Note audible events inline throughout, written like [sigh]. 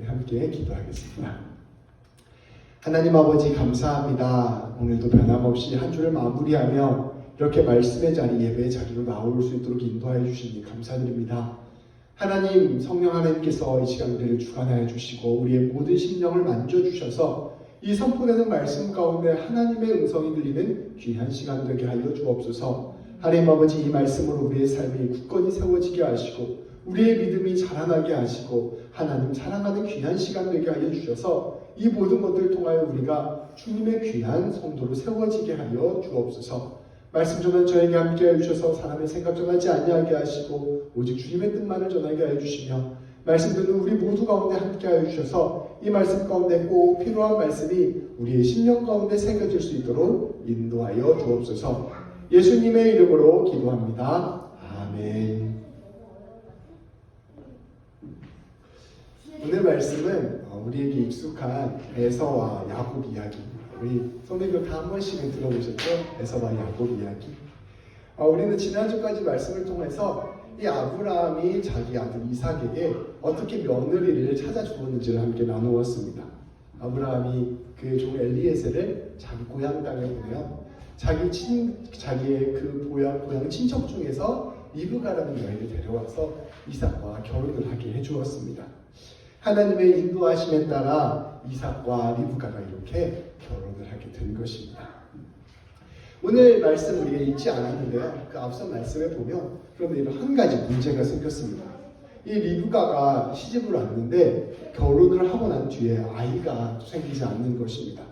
우리 함께 기도하겠습니다. 하나님 아버지 감사합니다. 오늘도 변함없이 한 주를 마무리하며 이렇게 말씀의 자리, 예배의 자리로 나올 수 있도록 인도하여 주시니 감사드립니다. 하나님, 성령 하나님께서 이 시간 우리를 주관하여 주시고 우리의 모든 심령을 만져주셔서 이 선포되는 말씀 가운데 하나님의 음성이 들리는 귀한 시간 되게 하여 주옵소서. 하나님 아버지 이 말씀으로 우리의 삶이 굳건히 세워지게 하시고 우리의 믿음이 자라나게 하시고 하나님 사랑하는 귀한 시간 되게 하여 주셔서 이 모든 것들을 통하여 우리가 주님의 귀한 성도로 세워지게 하여 주옵소서. 말씀 전한 저에게 함께 해 주셔서 사람의 생각 전하지 아니하게 하시고 오직 주님의 뜻만을 전하게 해 주시며 말씀 듣는 우리 모두 가운데 함께 하여 주셔서 이 말씀 가운데 꼭 필요한 말씀이 우리의 심령 가운데 새겨질 수 있도록 인도하여 주옵소서. 예수님의 이름으로 기도합니다. 아멘. 오늘 말씀은 어, 우리에게 익숙한 에서와 야곱 이야기. 우리 선생님 다한 번씩은 들어보셨죠? 에서와 야곱 이야기. 어, 우리는 지난주까지 말씀을 통해서 이 아브라함이 자기 아들 이삭에게 어떻게 며느리를 찾아 주었는지를 함께 나누었습니다. 아브라함이 그종 엘리에셀을 자기 고향 땅에 보내어 자기 친 자기의 그 고향 고향 친척 중에서 리브가라는 여인을 데려와서 이삭과 결혼을 하게 해주었습니다. 하나님의 인도하심에 따라 이삭과 리브가가 이렇게 결혼을 하게 된 것입니다. 오늘 말씀 우리가 읽지 않았는데요. 그 앞선 말씀에 보면 그런데 이런 한 가지 문제가 생겼습니다. 이 리브가가 시집을 왔는데 결혼을 하고 난 뒤에 아이가 생기지 않는 것입니다.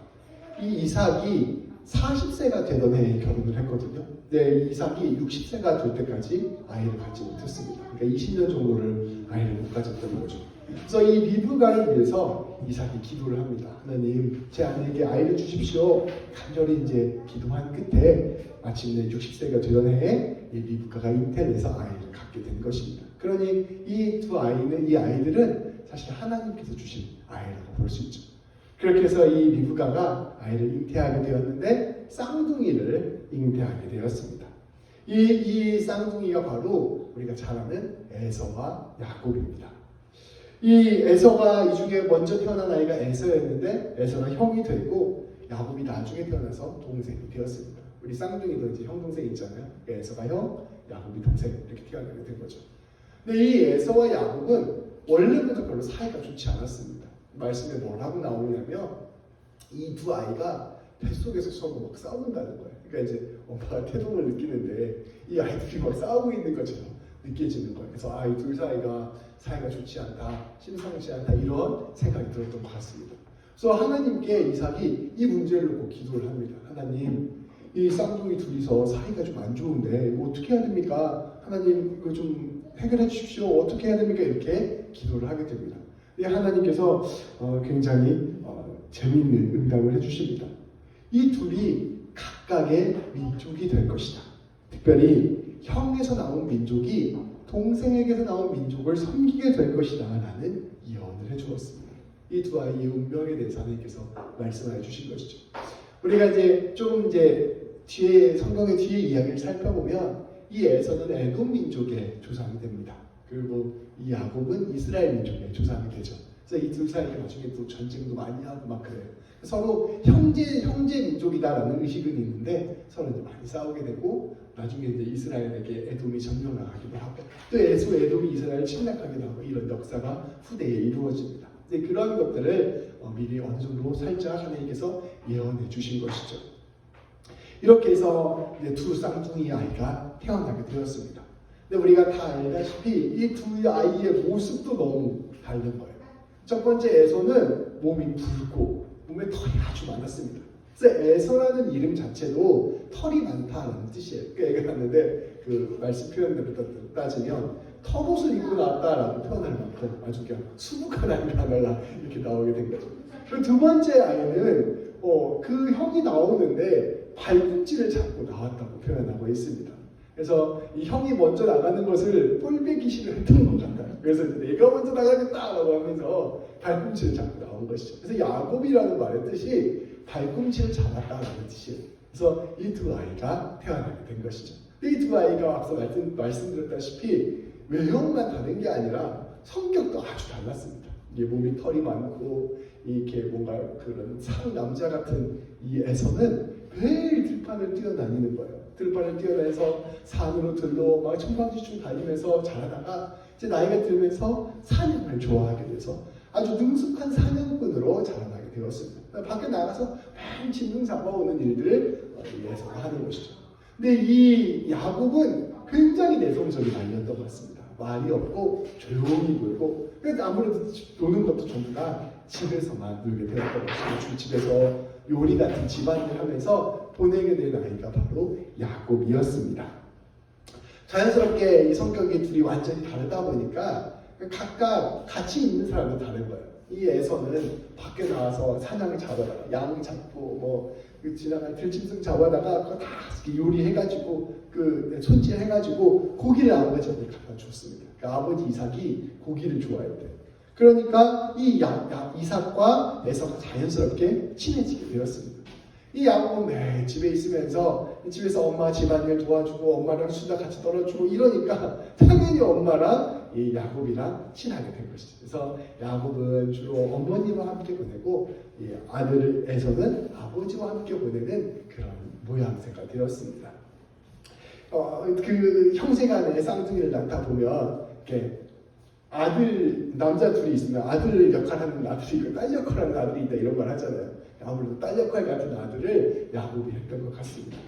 이 이삭이 40세가 되던 해에 결혼을 했거든요. 근데 이삭이 60세가 될 때까지 아이를 갖지 못했습니다. 그러니까 20년 정도를 아이를 못 가졌던 거죠. 그래서 이 리브가를 위해서 이삭이 기도를 합니다. 하나님, 제 아내에게 아이를 주십시오. 간절히 이제 기도한 끝에 마침내 60세가 되던 해에 이 리브가가 잉태해서 아이를 갖게 된 것입니다. 그러니 이 두 아이는 이 아이들은 사실 하나님께서 주신 아이라고 볼 수 있죠. 그렇게 해서 이 리브가가 아이를 잉태하게 되었는데 쌍둥이를 잉태하게 되었습니다. 이, 이 쌍둥이가 바로 우리가 잘 아는 에서와 야곱입니다. 이 에서가 이 중에 먼저 태어난 아이가 에서였는데 에서가 형이 되고 야곱이 나중에 태어나서 동생이 되었습니다. 우리 쌍둥이도 이제 형 동생 있잖아요. 에서가 형, 야곱이 동생 이렇게 태어나게 된 거죠. 근데 이 에서와 야곱은 원래부터 별로 사이가 좋지 않았습니다. 말씀에 뭐라고 나오냐면 이 두 아이가 뱃속에서 서로 막 싸운다는 거예요. 그러니까 이제 엄마가 태동을 느끼는데 이 아이들이 막 싸우고 있는 것처럼 느껴지는 거예요. 그래서 아, 이 둘 사이가 사이가 좋지 않다, 심상치 않다 이런 생각이 들었던 것 같습니다. 그래서 하나님께 이삭이 이 문제를 놓고 기도를 합니다. 하나님, 이 쌍둥이 둘이서 사이가 좀 안 좋은데 이거 어떻게 해야 됩니까? 하나님 이거 좀 해결해 주십시오. 어떻게 해야 됩니까? 이렇게 기도를 하게 됩니다. 이 하나님께서 어, 굉장히 어, 재미있는 응답을 해주십니다. 이 둘이 각각의 민족이 될 것이다. 특별히 형에서 나온 민족이 동생에게서 나온 민족을 섬기게 될 것이다. 라는 예언을 해주었습니다. 이 두 아이의 운명에 대해서 하나님께서 말씀해 주신 것이죠. 우리가 이제 좀 이제 뒤에 성경의 뒤에 이야기를 살펴보면 이 에서는 에돔 민족의 조상이 됩니다. 그리고 이 야곱은 이스라엘 민족의 조상이 되죠. 그래서 이 둘 사이에 나중에 또 전쟁도 많이 하고 막 그래요. 서로 형제 형제 민족이다라는 의식은 있는데 서로 이제 많이 싸우게 되고 나중에 이제 이스라엘에게 에돔이 점령하기도 하고 또 에서 에돔이 이스라엘 침략하기도 하고 이런 역사가 후대에 이루어집니다. 이제 그런 것들을 어, 미리 어느 정도 살짝 하나님께서 예언해 주신 것이죠. 이렇게 해서 이제 두 쌍둥이 아이가 태어나게 되었습니다. 근데 우리가 다 알다시피 이 두 아이의 모습도 너무 다른 거예요. 첫 번째 에서는 몸이 붉고 몸에 털이 아주 많았습니다. 그래서 에서라는 이름 자체도 털이 많다라는 뜻이에요. 그 애가 났는데 그 말씀 표현대로 따지면 털옷을 입고 나왔다라고 표현할 만큼 아주 그냥 수북한 아이가 하나 이렇게 나오게 된 거죠. 그리고 두 번째 아이는 어, 그 형이 나오는데 발꿈치를 잡고 나왔다고 표현하고 있습니다. 그래서 이 형이 먼저 나가는 것을 꼴배기 싫어했던 것 같아요. 그래서 내가 먼저 나가겠다라고 하면서 발꿈치를 잡고 나온 것이죠. 그래서 야곱이라는 말의 뜻이 발꿈치를 잡았다라는 뜻이에요. 그래서 이 두 아이가 태어나게 된 것이죠. 이 두 아이가 앞서 말씀, 말씀드렸다시피 외형만 다른 게 아니라 성격도 아주 달랐습니다. 이게 몸이 털이 많고 이렇게 뭔가 그런 상 남자 같은 이 에서는 매일 들판을 뛰어다니는 거예요. 들판을 뛰어다녀서 산으로 들로 막 천방지축 다니면서 자라다가 이제 나이가 들면서 사냥을 좋아하게 돼서 아주 능숙한 사냥꾼으로 자라나게 되었습니다. 밖에 나가서 매일 짐승 잡아오는 일들을 에서가 하는 것이죠. 근데 이 야곱은 굉장히 내성적인 아이였던 것 같습니다. 말이 없고 조용히 놀고 그래서 아무래도 노는 것도 전부 다 집에서만 놀게 되었던 것이죠. 집에서 요리 같은 집안일 하면서 보내게 된 아이가 바로 야곱이었습니다. 자연스럽게 이 성격이 둘이 완전히 다르다 보니까 각각 같이 있는 사람은 다른 거예요. 이 애서는 밖에 나와서 사냥을 잡아다가 양 잡고 뭐그 지나간 들짐승 잡아다가 그거 다 요리해가지고 그 손질해가지고 고기를 아버지한테 갖다 줬습니다. 그 아버지 이삭이 고기를 좋아했대요. 그러니까 이 야, 야, 이삭과 에서가 자연스럽게 친해지게 되었습니다. 이 야곱은 매일 집에 있으면서 집에서 엄마 집안일 도와주고 엄마랑 수다 같이 떨어주고 이러니까 당연히 엄마랑 이 야곱이랑 친하게 된 것이죠. 그래서 야곱은 주로 어머니와 함께 보내고 이 아들에서는 아버지와 함께 보내는 그런 모양새가 되었습니다. 어, 그 형제간의 쌍둥이를 낳다 보면 이렇게 아들 남자 둘이 있으면 아들 역할하는 아들이 있고 딸 역할하는 아들이 있다 이런 말 하잖아요. 아무래도 딸 역할 같은 아들을 야곱이 했던 것 같습니다.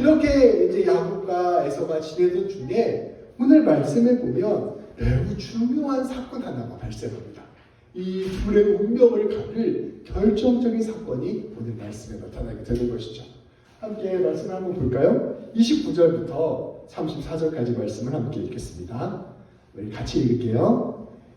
이렇게 이제 야곱과 에서가 지내던 중에 오늘 말씀에 보면 매우 중요한 사건 하나가 발생합니다. 이 둘의 운명을 가를 결정적인 사건이 오늘 말씀에 나타나게 되는 것이죠. 함께 말씀을 한번 볼까요? 29절부터 34절까지 말씀을 함께 읽겠습니다. 우리 같이 읽을게요.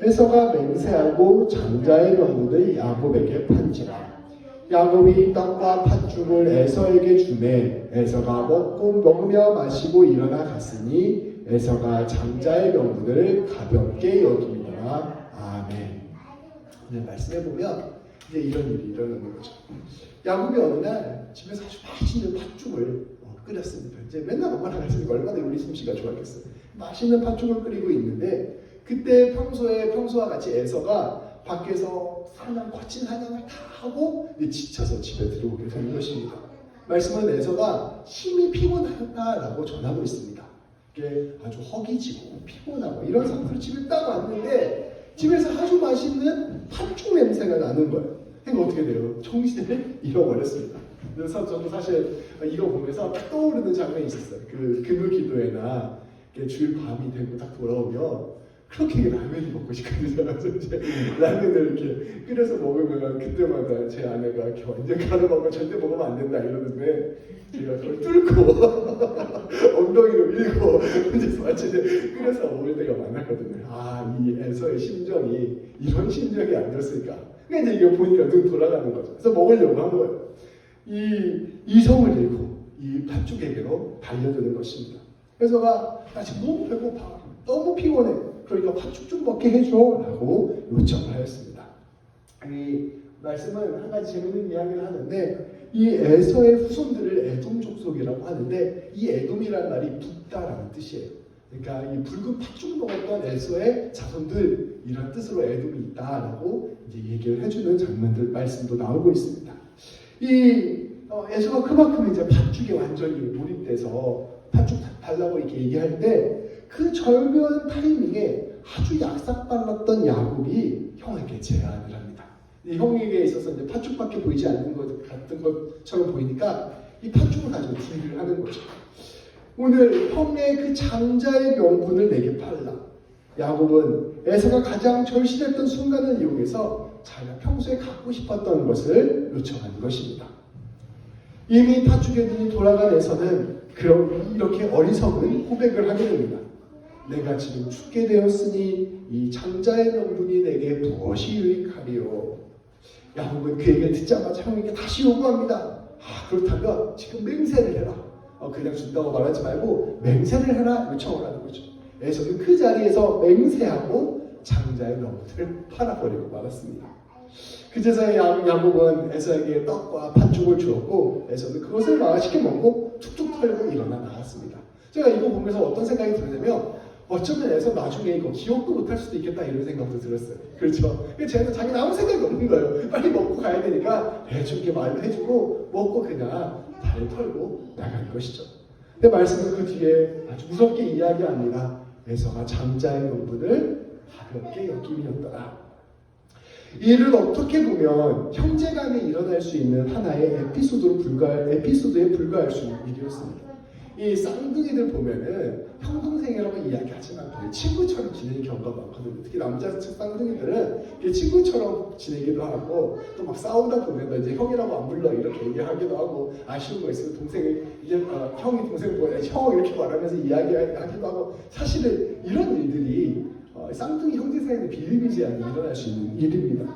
에서가 맹세하고 장자의 명분을 야곱에게 판지라 야곱이 땅과 팥죽을 에서에게 주매 에서가 먹고 먹으며 마시고 일어나 갔으니 에서가 장자의 명분을 가볍게 여기니라 아멘. 오늘 말씀해 보면 이제 이런 일이 일어나는 거죠. 야곱이 어느 날 집에서 아주 맛있는 팥죽을 어, 끓였습니다. 이제 맨날 엄마랑 같이 얼마나 요리 솜씨가 좋았겠어요. 맛있는 팥죽을 끓이고 있는데 그때 평소에 평소와 같이 에서가 밖에서 사냥 거친 사냥을 다 하고 지쳐서 집에 들어오게 되는 것입니다. 말씀은 에서가 심히 피곤하다라고 전하고 있습니다. 아주 허기지고 피곤하고 이런 상태로 집에 딱 왔는데 집에서 아주 맛있는 팥죽 냄새가 나는 거예요. 그러니까 어떻게 돼요? 정신을 [laughs] 잃어버렸습니다. 그래서 저도 사실 이거 보면서 딱 떠오르는 장면이 있었어요. 그 금요 기도회나 주일 밤이 되고 딱 돌아오면 그렇게 라면이 먹고 싶거든요. 그래서 이제 라면을 이렇게 끓여서 먹으면 그때마다 제 아내가 완전 가르먹고 절대 먹으면 안 된다 이러는데 제가 그걸 뚫고 [laughs] 엉덩이로 밀고 혼자서 마치 끓여서 먹을 때가 많았거든요. 아, 이 에서의 심정이 이런 심정이 아니었을까. 그러니까 이제 이거 보니까 눈 돌아가는 거죠. 그래서 먹으려고 한 거예요. 이 이성을 잃고 이 팥죽에게로 달려드는 것입니다. 그래서가 나 지금 너무 배고파. 너무 피곤해. 그러니까 팥죽 좀 먹게 해줘라고 요청을 하였습니다. 이 말씀은 한 가지 재밌는 이야기를 하는데 이 에서의 후손들을 에돔 족속이라고 하는데 이 에돔이라는 말이 붓다라는 뜻이에요. 그러니까 이 붉은 팥죽 먹었던 에서의 자손들 이런 뜻으로 에돔이 있다라고 이제 얘기를 해주는 장면들 말씀도 나오고 있습니다. 이 어, 에서가 그만큼 이제 팥죽에 완전히 몰입돼서 팥죽 달라고 이렇게 얘기할 때 그 절묘한 타이밍에 아주 약삭빨랐던 야곱이 형에게 제안을 합니다. 이 형에게 있어서 이제 팥죽밖에 보이지 않는 것 같은 것처럼 보이니까 이 팥죽을 가지고 딜을 하는 거죠. 오늘 형의 그 장자의 명분을 내게 팔라. 야곱은 에서가 가장 절실했던 순간을 이용해서 자기가 평소에 갖고 싶었던 것을 요청하는 것입니다. 이미 팥죽의 눈이 돌아간 에서는 그럼 이렇게 어리석은 고백을 하게 됩니다. 내가 지금 죽게 되었으니 이 장자의 명분이 내게 무엇이 유익하리요? 야곱은 그 얘기를 듣자마자 형에게 다시 요구합니다. 아 그렇다면 지금 맹세를 해라. 어, 그냥 준다고 말하지 말고 맹세를 해라. 요청을 하는 거죠. 에서는 그 자리에서 맹세하고 장자의 명분을 팔아버리고 말았습니다. 그제서야 야- 야곱은 에서에게 떡과 팥죽을 주었고 에서는 그것을 맛있게 먹고 툭툭 털고 일어나 나갔습니다. 제가 이거 보면서 어떤 생각이 드냐면 어쩌면 에서 나중에 이거 기억도 못할 수도 있겠다 이런 생각도 들었어요. 그렇죠? 쟤는 자기는 아무 생각이 없는 거예요. 빨리 먹고 가야 되니까 해줄게 말로 해주고 먹고 그냥 다리 털고 나가는 것이죠. 근데 말씀은 그 뒤에 아주 무섭게 이야기합니다. 에서가 장자의 명분을 가볍게 여김이었더라. 이를 어떻게 보면 형제간에 일어날 수 있는 하나의 에피소드로 불과할 에피소드에 불과할 수 있는 일이었습니다. 이 쌍둥이들 보면은 형 동생이라고 이야기하지만 거의 친구처럼 지내는 경우가 많거든요. 특히 남자 쌍둥이들은 친구처럼 지내기도 하고 또 막 싸우다 보면 너 이제 형이라고 안 불러 이렇게 얘기하기도 하고 아쉬운 거 있으면 동생을 이제 어, 형이 동생 보내 형 이렇게 말하면서 이야기하기도 하고 사실은 이런 일들이 어, 쌍둥이 형제 사이에 비일비재하게 일어날 수 있는 일입니다.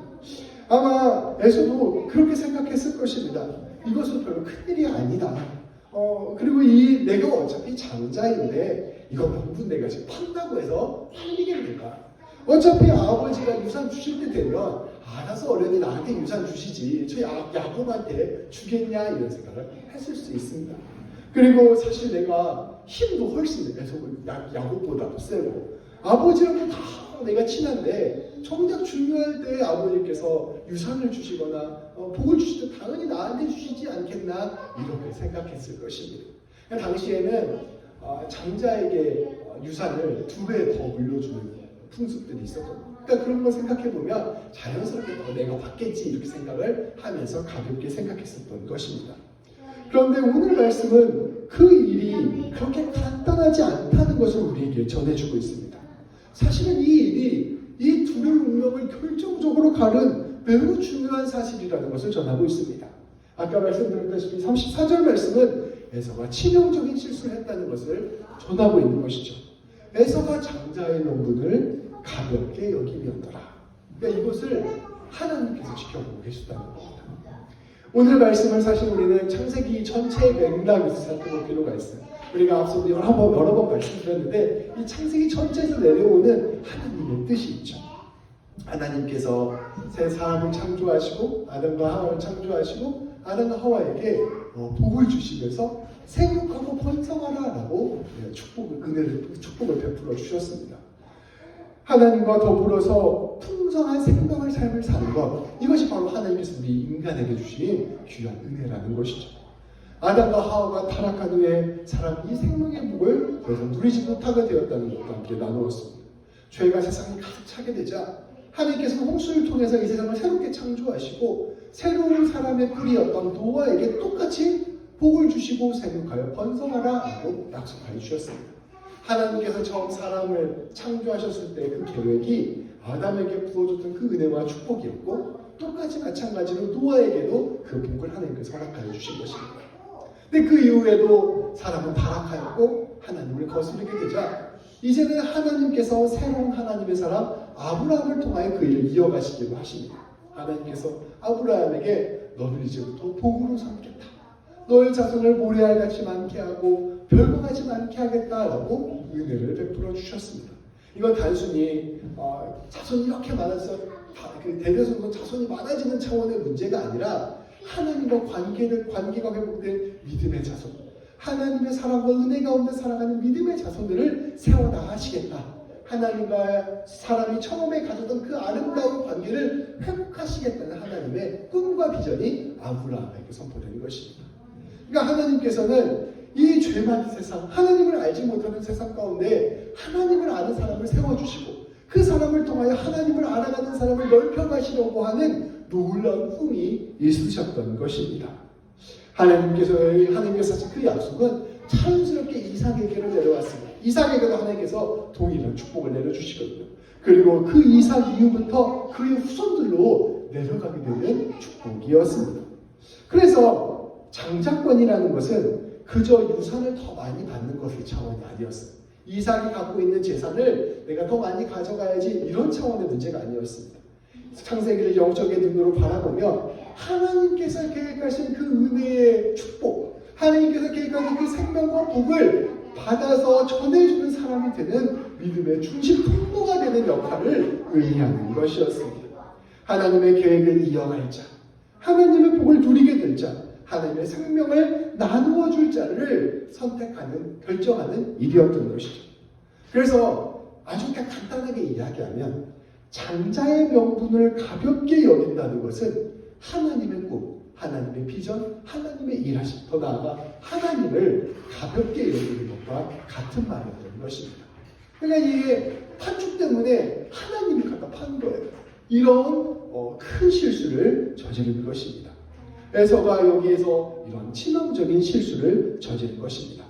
아마 에서도 그렇게 생각했을 것입니다. 이것은 별로 큰 일이 아니다. 어, 그리고 이 내가 어차피 장자인데 이거 명분 내가 지금 판다고 해서 팔리겠는가? 어차피 아버지가 유산 주실 때 되면 알아서 어련히 나한테 유산 주시지 저 야, 야곱한테 주겠냐 이런 생각을 했을 수 있습니다. 그리고 사실 내가 힘도 훨씬 애석은 야- 야곱보다도 세고 아버지랑도 다 내가 친한데 정작 중요할 때 아버지께서 유산을 주시거나 어, 복을 때 당연히 나한테 주시지 않겠나 이렇게 생각했을 것입니다. 당시에는 어, 장자에게 어, 유산을 두 배 더 물려주는 풍습들이 있었거든요. 그러니까 그런 걸 생각해 보면 자연스럽게 더 내가 받겠지 이렇게 생각을 하면서 가볍게 생각했었던 것입니다. 그런데 오늘 말씀은 그 일이 그렇게 간단하지 않다는 것을 우리에게 전해주고 있습니다. 사실은 이 일이 이 둘의 운명을 결정적으로 가른 매우 중요한 사실이라는 것을 전하고 있습니다. 아까 말씀드렸다시피 34절 말씀은 에서가 치명적인 실수를 했다는 것을 전하고 있는 것이죠. 에서가 장자의 명분을 가볍게 여김이었더라. 그러니까 이것을 하나님께서 지켜보고 계시다는 겁니다. 오늘 말씀을 사실 우리는 창세기 전체의 맥락에서 살펴볼 필요가 있어요. 우리가 앞서 이걸 한번 여러 번 말씀드렸는데 이 창세기 전체에서 내려오는 하나님의 뜻이 있죠. 하나님께서 새 사람을 창조하시고 아담과 하와를 창조하시고 아담과 하와에게 어, 복을 주시면서 생육하고 번성하라라고 예, 축복을 은혜를 축복을 베풀어 주셨습니다. 하나님과 더불어서 풍성한 생명의 삶을 사는 것 이것이 바로 하나님께서 우리 인간에게 주신 귀한 은혜라는 것이죠. 아담과 하와가 타락한 후에 사람이 이 생명의 복을 더 이상 누리지 못하게 되었다는 것과 함께 나누었습니다. 죄가 세상에 가득 차게 되자 하나님께서 홍수를 통해서 이 세상을 새롭게 창조하시고 새로운 사람의 뿌리였던 노아에게 똑같이 복을 주시고 생육하여 번성하라고 약속하여 주셨습니다. 하나님께서 처음 사람을 창조하셨을 때 그 계획이 아담에게 부어줬던 그 은혜와 축복이었고 똑같이 마찬가지로 노아에게도 그 복을 하나님께서 허락하여 주신 것입니다. 근데 그 이후에도 사람은 타락하였고 하나님을 거스르게 되자 이제는 하나님께서 새로운 하나님의 사람 아브라함을 통하여 그 일을 이어가시기로 하십니다. 하나님께서 아브라함에게 너를 이제부터 복으로 삼겠다. 너의 자손을 모래알 같이 많게 하고 별거같이 많게 하겠다라고 은혜를 베풀어 주셨습니다. 이건 단순히 어, 자손이 이렇게 많아서 다- 그 대대손도 자손이 많아지는 차원의 문제가 아니라 하나님과 관계를 관계가 회복된 믿음의 자손, 하나님의 사랑과 은혜 가운데 살아가는 믿음의 자손들을 세워 나가시겠다. 하나님과 사람이 처음에 가졌던 그 아름다운 관계를 회복하시겠다는 하나님의 꿈과 비전이 아브라함에게 선포되는 것입니다. 그러니까 하나님께서는 이죄 많은 세상, 하나님을 알지 못하는 세상 가운데 하나님을 아는 사람을 세워주시고 그 사람을 통하여 하나님을 알아가는 사람을 넓혀가시려고 하는 놀라운 꿈이 있으셨던 것입니다. 하나님께서 하나님께서 그 약속은 자연스럽게 이삭에게로 내려왔습니다. 이삭에게도 하나님께서 동일한 축복을 내려주시거든요. 그리고 그 이삭 이후부터 그의 후손들로 내려가게 되는 축복이었습니다. 그래서 장자권이라는 것은 그저 유산을 더 많이 받는 것의 차원이 아니었어요. 이삭이 갖고 있는 재산을 내가 더 많이 가져가야지 이런 차원의 문제가 아니었습니다. 창세기를 영적인 눈으로 바라보면 하나님께서 계획하신 그 은혜의 축복, 하나님께서 계획하신 그 생명과 복을 받아서 전해주는 사람이 되는 믿음의 중심 통로가 되는 역할을 의미하는 것이었습니다. 하나님의 계획을 이어갈 자, 하나님의 복을 누리게 될 자, 하나님의 생명을 나누어 줄 자를 선택하는, 결정하는 일이었던 것이죠. 그래서 아주 간단하게 이야기하면 장자의 명분을 가볍게 여긴다는 것은 하나님의 꿈, 하나님의 비전, 하나님의 일하심, 더 나아가 하나님을 가볍게 여기는 것과 같은 말이었던 것입니다. 그러니까 이게 판축 때문에 하나님이 갖다 판 거예요. 이런 어, 큰 실수를 저지른 것입니다. 에서가 여기에서 이런 치명적인 실수를 저지른 것입니다.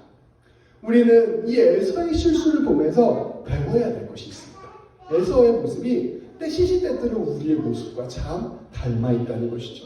우리는 이 에서의 실수를 보면서 배워야 될 것이 있습니다. 에서의 모습이 때 시시때때로 우리의 모습과 참 닮아 있다는 것이죠.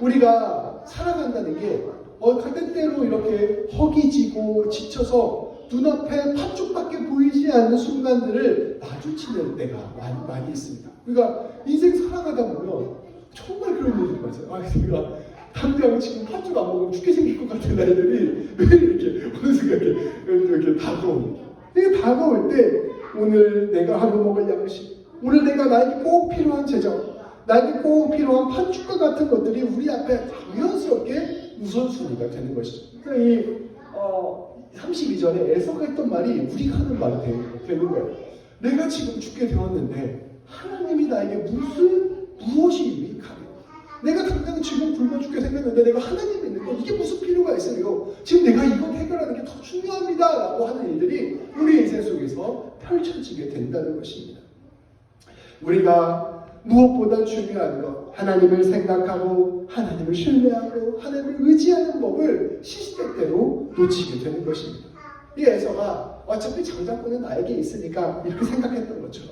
우리가 살아간다는 게 어, 때때로 이렇게 허기지고 지쳐서 눈앞에 팥죽밖에 보이지 않는 순간들을 마주치는 때가 많이, 많이 있습니다. 그러니까 인생 살아가다 보면 정말 그런 일이 많아요. 아, 내가 당장 지금 팥죽 안 먹으면 죽게 생길 것 같은 날들이 [laughs] 왜 이렇게 어느 순간 이렇게, 이렇게 다가오는 이게 다가올 때 오늘 내가 하루 먹을 양식, 오늘 내가 나에게 꼭 필요한 재정, 나에게 꼭 필요한 팥죽과 같은 것들이 우리 앞에 자연스럽게 우선순위가 되는 것이죠. 그러니까 이 어, 32절에 에서가 했던 말이 우리가 하는 말이 되- 되는 거예요. 내가 지금 죽게 되었는데 하나님이 나에게 무슨 무엇이 유익하며 내가 당장 지금 굶어 죽게 생겼는데 내가 하나님 믿는 거 이게 무슨 필요가 있어요? 지금 내가 이것 해결하는 게 더 중요합니다 라고 하는 일들이 우리 인생 속에서 펼쳐지게 된다는 것입니다. 우리가 무엇보다 중요한 것, 하나님을 생각하고 하나님을 신뢰하고 하나님을 의지하는 법을 시시때때로 놓치게 되는 것입니다. 이 에서가 어차피 장자권은 나에게 있으니까 이렇게 생각했던 것처럼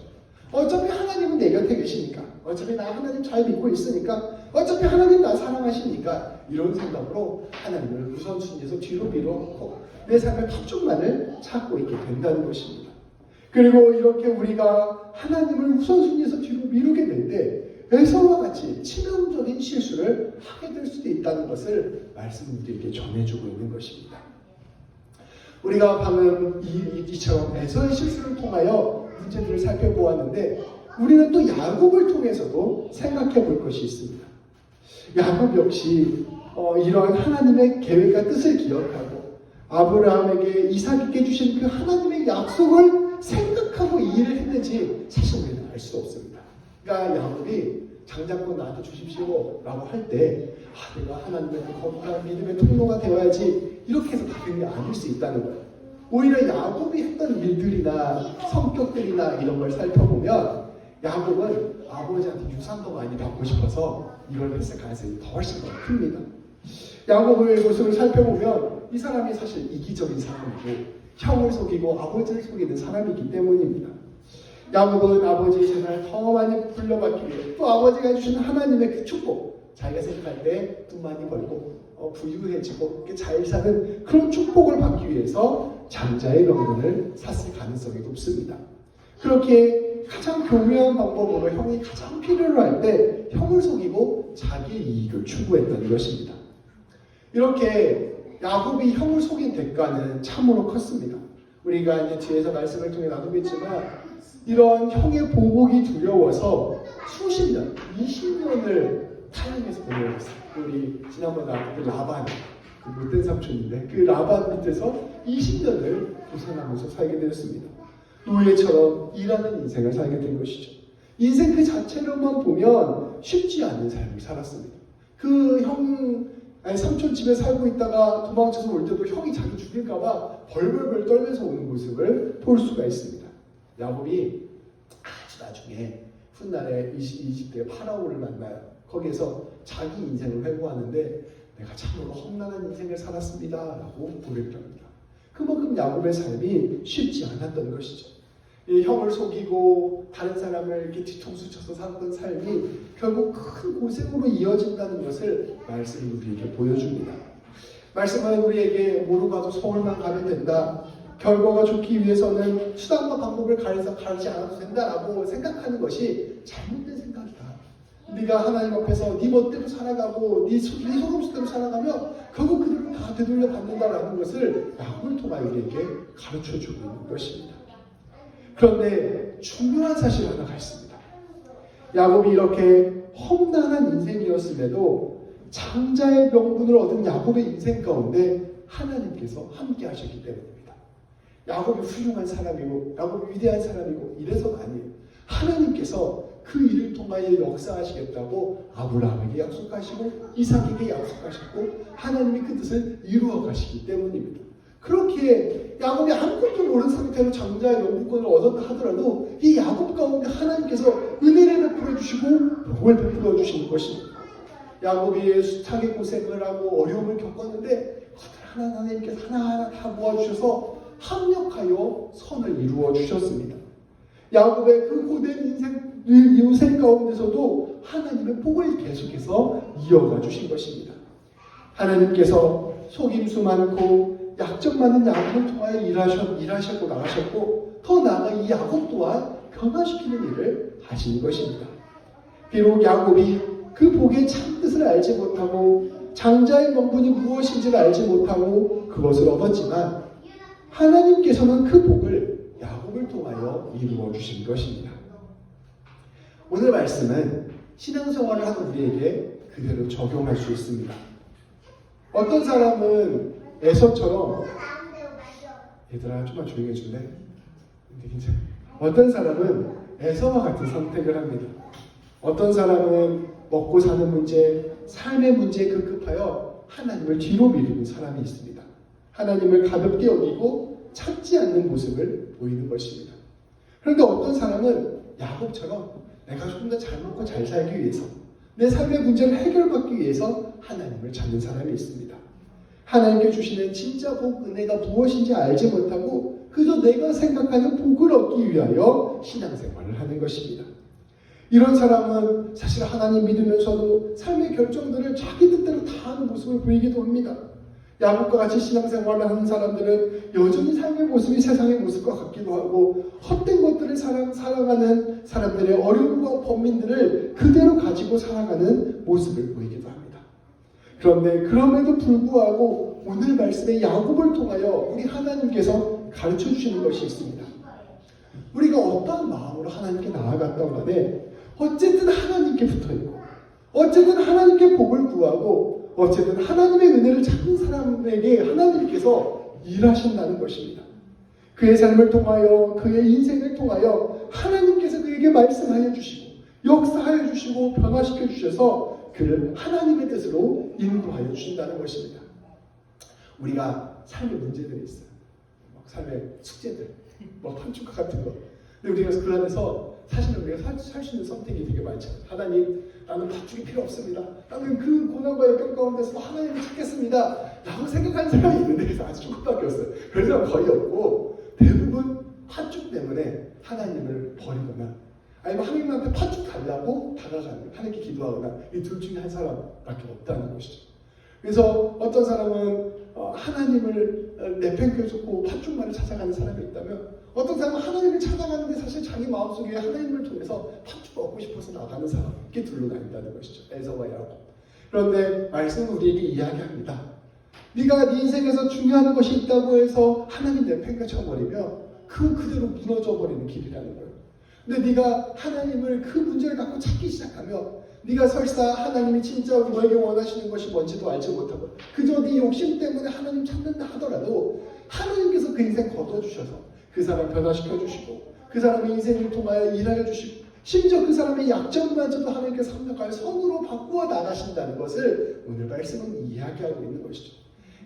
어차피 하나님은 내 곁에 계시니까 어차피 나 하나님 잘 믿고 있으니까 어차피 하나님 나 사랑하시니까 이런 생각으로 하나님을 우선순위에서 뒤로 밀어놓고 내 삶의 탑쪽만을 찾고 있게 된다는 것입니다. 그리고 이렇게 우리가 하나님을 우선순위에서 뒤로 미루게 되는데 에서와 같이 치명적인 실수를 하게 될 수도 있다는 것을 말씀 우리에게 전해주고 있는 것입니다. 우리가 방금 이, 이처럼 에서의 실수를 통하여 문제들을 살펴보았는데 우리는 또 야곱을 통해서도 생각해 볼 것이 있습니다. 야곱 역시 어, 이러한 하나님의 계획과 뜻을 기억하고 아브라함에게 이삭에게 주신 그 하나님의 약속을 생각하고 이 일을 했는지 사실 우리는 알 수 없습니다. 그러니까 야곱이 장자권 나한테 주십시오 라고 할 때 아, 내가 하나님의 그 거룩한 믿음의 통로가 되어야지 이렇게 해서 다된 게 아닐 수 있다는 거예요. 오히려 야곱이 했던 일들이나 성격들이나 이런 걸 살펴보면 야곱은 아버지한테 유산도 많이 받고 싶어서 이걸 했을 가능성이 더 훨씬 더 큽니다. 야곱의 모습을 살펴보면 이 사람이 사실 이기적인 사람이고 형을 속이고 아버지를 속이는 사람이기 때문입니다. 야곱은 아버지의 재산을 더 많이 불러받기 위해 또 아버지가 해주신 하나님의 그 축복 자기가 생각할 때 돈 많이 벌고 어, 부유해지고 잘 사는 그런 축복을 받기 위해서 장자의 명분을 샀을 가능성이 높습니다. 그렇게 가장 교묘한 방법으로 형이 가장 필요로 할 때 형을 속이고 자기 이익을 추구했던 것입니다. 이렇게 야곱이 형을 속인 대가는 참으로 컸습니다. 우리가 이제 뒤에서 말씀을 통해 나누겠지만 이런 형의 보복이 두려워서 수십 년, 20년을 타향해서 보내었어요. 우리 지난번 나왔던 그 라반, 그 못된 삼촌인데 그 라반 밑에서 20년을 고생하면서 살게 되었습니다. 노예처럼 일하는 인생을 살게 된 것이죠. 인생 그 자체로만 보면 쉽지 않은 삶을 살았습니다. 그 형, 아니 삼촌 집에 살고 있다가 도망쳐서 올 때도 형이 자기 죽일까봐 벌벌벌 떨면서 오는 모습을 볼 수가 있습니다. 야곱이 아주 나중에 훗날에 20, 20대 파라오를 만나요. 거기에서 자기 인생을 회고하는데 내가 참으로 험난한 인생을 살았습니다. 라고 고백을 합니다. 그만큼 야곱의 삶이 쉽지 않았던 것이죠. 이 형을 속이고 다른 사람을 이렇게 뒤통수 쳐서 살았던 삶이 결국 큰 고생으로 이어진다는 것을 말씀이 우리에게 보여줍니다. 말씀은 우리에게 모르고 가도 서울만 가면 된다. 결과가 좋기 위해서는 수단과 방법을 가려서 가르지 않아도 된다라고 생각하는 것이 잘못된 생각이다. 네가 하나님 앞에서 네 멋대로 살아가고 네, 소, 네 소금수대로 살아가면 결국 그들을 다 되돌려 받는다라는 것을 야곱을 통하여 우리에게 가르쳐 주고 있는 것입니다. 그런데 중요한 사실 하나가 있습니다. 야곱이 이렇게 험난한 인생이었음에도 장자의 명분을 얻은 야곱의 인생 가운데 하나님께서 함께 하셨기 때문입니다. 야곱이 훌륭한 사람이고 야곱이 위대한 사람이고 이래서가 아니에요. 하나님께서 그 일을 통하여 역사하시겠다고 아브라함에게 약속하시고 이삭에게 약속하셨고 하나님이 그 뜻을 이루어 가시기 때문입니다. 그렇게 야곱이 아무것도 모르는 상태로 장자의 영부권을 얻었다 하더라도 이 야곱 가운데 하나님께서 은혜를 베풀어 주시고 복을 베풀어 주시는 것입니다. 야곱이 숱하게 고생을 하고 어려움을 겪었는데 그것을 하나님께서 하나하나 다 모아주셔서 합력하여 선을 이루어 주셨습니다. 야곱의 그 고된 인생 인생 가운데서도 하나님의 복을 계속해서 이어가 주신 것입니다. 하나님께서 속임수 많고 약점 많은 야곱을 통하여 일하셨, 일하셨고 나가셨고 더 나아가 이 야곱 또한 변화시키는 일을 하시는 것입니다. 비록 야곱이 그 복의 참뜻을 알지 못하고 장자의 명분이 무엇인지를 알지 못하고 그것을 얻었지만 하나님께서는 그 복을 야곱을 통하여 이루어 주신 것입니다. 오늘 말씀은 신앙생활을 하는 우리에게 그대로 적용할 수 있습니다. 어떤 사람은 에서처럼 얘들아 좀만 조용히 해줄래? 근데 괜찮아. 어떤 사람은 에서와 같은 선택을 합니다. 어떤 사람은 먹고 사는 문제, 삶의 문제에 급급하여 하나님을 뒤로 미루는 사람이 있습니다. 하나님을 가볍게 여기고 찾지 않는 모습을 보이는 것입니다. 그런데 어떤 사람은 야곱처럼 내가 조금 더 잘 먹고 잘 살기 위해서 내 삶의 문제를 해결받기 위해서 하나님을 찾는 사람이 있습니다. 하나님께 주시는 진짜 복, 은혜가 무엇인지 알지 못하고 그저 내가 생각하는 복을 얻기 위하여 신앙생활을 하는 것입니다. 이런 사람은 사실 하나님 믿으면서도 삶의 결정들을 자기 뜻대로 다 하는 모습을 보이기도 합니다. 야곱과 같이 신앙생활을 하는 사람들은 여전히 삶의 모습이 세상의 모습과 같기도 하고 헛된 것들을 사랑, 살아가는 사람들의 어려움과 범민들을 그대로 가지고 살아가는 모습을 보이기도 합니다. 그런데 그럼에도 불구하고 오늘 말씀의 야곱을 통하여 우리 하나님께서 가르쳐 주시는 것이 있습니다. 우리가 어떠한 마음으로 하나님께 나아갔던 간에 어쨌든 하나님께 붙어 있고 어쨌든 하나님께 복을 구하고 어쨌든 하나님의 은혜를 찾는 사람에게 하나님께서 일하신다는 것입니다. 그의 삶을 통하여 그의 인생을 통하여 하나님께서 그에게 말씀하여 주시고 역사하여 주시고 변화시켜 주셔서 그를 하나님의 뜻으로 인도하여 주신다는 것입니다. 우리가 삶의 문제들이 있어요. 막 삶의 숙제들, 뭐 판축과 같은 거. 근데 우리가 그 안에서 사실은 우리가 살 수 있는 선택이 되게 많죠. 하나님, 나는 파축이 필요 없습니다. 나는 그 고난과 역경 가운데서 하나님을 찾겠습니다. 라고 생각하는 사람이 있는데 그래서 아주 조금밖에 없어요. 그런 사람 거의 없고 대부분 파축 때문에 하나님을 버리거나 아니면 하나님한테 파축 달라고 다가가는 하나님께 기도하거나 이 둘 중에 한 사람밖에 없다는 것이죠. 그래서 어떤 사람은 어, 하나님을 어, 내팽겨줬고 파축만을 찾아가는 사람이 있다면 어떤 사람은 하나님을 찾아가는데 사실 자기 마음속에 하나님을 통해서 파축을 얻고 싶어서 나가는 사람 이렇게 둘로 나뉜다는 것이죠. 에서와 야곱. 그런데 말씀은 우리에게 이야기합니다. 네가 네 인생에서 중요한 것이 있다고 해서 하나님 내팽겨쳐 버리면 그 그대로 무너져 버리는 길이라는 거예요. 근데 네가 하나님을 그 문제를 갖고 찾기 시작하면 네가 설사 하나님이 진짜 너에게 원하시는 것이 뭔지도 알지 못하고 그저 네 욕심 때문에 하나님 찾는다 하더라도 하나님께서 그 인생 걷어주셔서 그 사람 변화시켜 주시고 그 사람의 인생을 통하여 일하여 주시고 심지어 그 사람의 약점마저도 하나님께서 합력하여 선으로 바꾸어 나가신다는 것을 오늘 말씀은 이야기하고 있는 것이죠.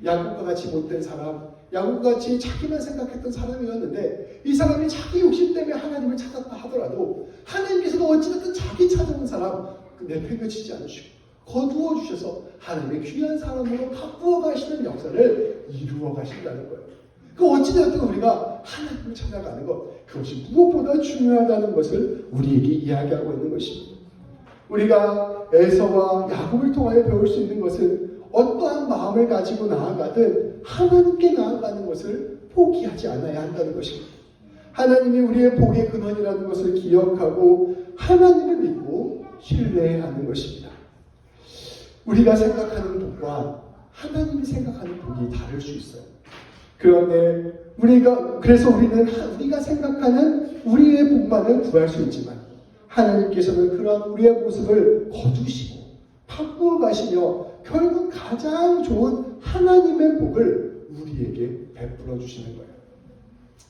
야곱과 같이 못된 사람, 야곱과 같이 자기만 생각했던 사람이었는데 이 사람이 자기 욕심 때문에 하나님을 찾았다 하더라도 하나님께서도 어찌됐든 자기 찾아온 사람 내팽겨치지 않으시고 거두어 주셔서 하나님의 귀한 사람으로 바꾸어 가시는 역사를 이루어 가신다는 거예요. 그 어찌되었든 우리가 하나님을 찾아가는 것 그것이 무엇보다 중요하다는 것을 우리에게 이야기하고 있는 것입니다. 우리가 에서와 야곱을 통하여 배울 수 있는 것은 어떠한 마음을 가지고 나아가든 하나님께 나아가는 것을 포기하지 않아야 한다는 것입니다. 하나님이 우리의 복의 근원이라는 것을 기억하고 하나님을 믿고 신뢰하는 것입니다. 우리가 생각하는 복과 하나님이 생각하는 복이 다를 수 있어요. 그런데 우리가 그래서 우리는 하- 우리가 생각하는 우리의 복만을 구할 수 있지만 하나님께서는 그러한 우리의 모습을 거두시고 바꾸어 가시며 결국 가장 좋은 하나님의 복을 우리에게 베풀어 주시는 거예요.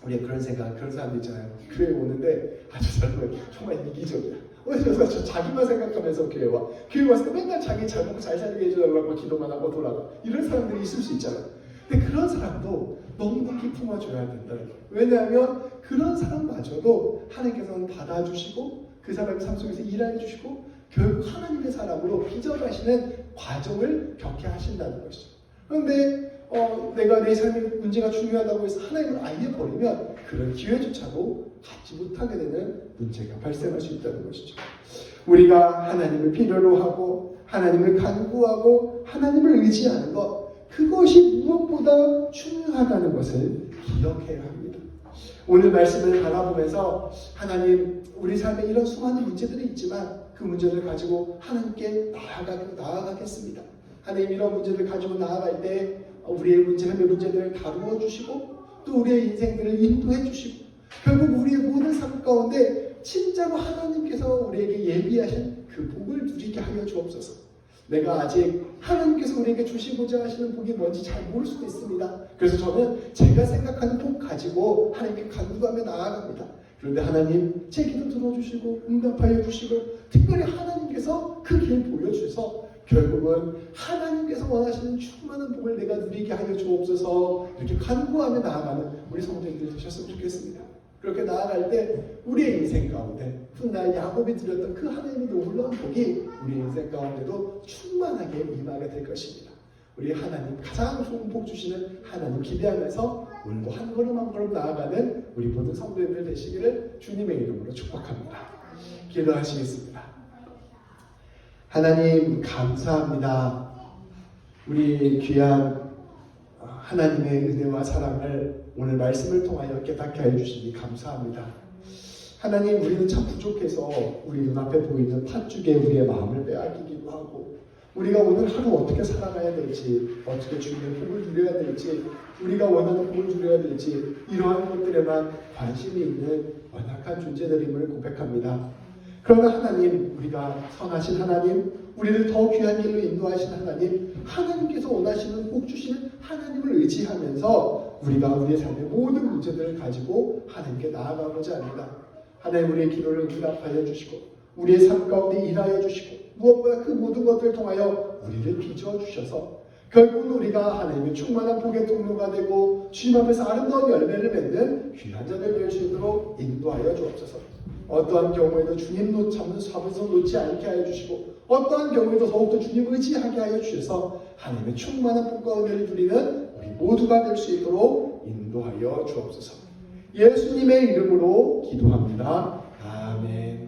우리가 그런 생각, 그런 사람들 있잖아요. 교회 오는데 아저 사람은 정말 이기적이야. 어디서 저 자기만 생각하면서 교회 와. 교회 와서 맨날 자기 잘 먹고 잘 살게 해주려고 기도만 하고 돌아가. 이런 사람들이 있을 수 있잖아요. 근데 그런 사람도 깊이 품어줘야 된다. 왜냐하면 그런 사람마저도 하나님께서는 받아주시고 그 사람의 삶 속에서 일하게 해주시고 결국 하나님의 사람으로 빚어가시는 과정을 겪게 하신다는 것이죠. 그런데 어, 내가 내 삶의 문제가 중요하다고 해서 하나님을 아예 버리면 그런 기회조차도 갖지 못하게 되는 문제가 발생할 수 있다는 것이죠. 우리가 하나님을 필요로 하고 하나님을 간구하고 하나님을 의지하는 것 그것이 무엇보다 중요하다는 것을 기억해야 합니다. 오늘 말씀을 바라보면서 하나님 우리 삶에 이런 수많은 문제들이 있지만 그 문제를 가지고 하나님께 나아가, 나아가겠습니다. 하나님 이런 문제를 가지고 나아갈 때 우리의 문제, 삶의 문제들을 다루어 주시고 또 우리의 인생들을 인도해 주시고 결국 우리의 모든 삶 가운데 진짜로 하나님께서 우리에게 예비하신 그 복을 누리게 하여 주옵소서. 내가 아직 하나님께서 우리에게 주시고자 하시는 복이 뭔지 잘 모를 수도 있습니다. 그래서 저는 제가 생각하는 복 가지고 하나님께 간구하며 나아갑니다. 그런데 하나님 제 기도 들어주시고 응답하여 주시고 특별히 하나님께서 그 길 보여주셔서 결국은 하나님께서 원하시는 충만한 복을 내가 누리게 하여 주옵소서 이렇게 간구하며 나아가는 우리 성도님들 되셨으면 좋겠습니다. 그렇게 나아갈 때 우리의 인생 가운데 훗날 야곱이 드렸던 그 하나님의 놀라운 복이 우리 인생 가운데도 충만하게 임하게 될 것입니다. 우리 하나님 가장 좋은 복 주시는 하나님 기대하면서 오늘도 한 걸음 한 걸음 나아가는 우리 모든 성도님들 되시기를 주님의 이름으로 축복합니다. 기도하시겠습니다. 하나님 감사합니다. 우리 귀한 하나님의 은혜와 사랑을 오늘 말씀을 통하여 깨닫게 해주시니 감사합니다. 하나님 우리는 참 부족해서 우리 눈앞에 보이는 팥죽에 우리의 마음을 빼앗기기도 하고 우리가 오늘 하루 어떻게 살아가야 될지 어떻게 주님의 복을 누려야 될지 우리가 원하는 복을 누려야 될지 이러한 것들에만 관심이 있는 완악한 존재들임을 고백합니다. 그러나 하나님 우리가 선하신 하나님 우리를 더 귀한 길로 인도하신 하나님 하나님께서 원하시는 복 주시는 하나님을 의지하면서 우리가 우리의 삶의 모든 문제들을 가지고 하나님께 나아가고자 합니다. 하나님 우리의 기도를 응답하여 주시고 우리의 삶 가운데 일하여 주시고 무엇보다 그 모든 것들을 통하여 우리를 빚어 주셔서 결국은 우리가 하나님의 충만한 복의 통로가 되고 주님 앞에서 아름다운 열매를 맺는 귀한 자들 될 수 있도록 인도하여 주옵소서. 어떠한 경우에도 주님 놓 잡는 잡아서 놓지 않게 하여 주시고 어떠한 경우에도 더욱더 주님 의지하게 하여 주셔서 하나님의 충만한 복과 은혜를 누리는 우리 모두가 될 수 있도록 인도하여 주옵소서. 예수님의 이름으로 기도합니다. 아멘.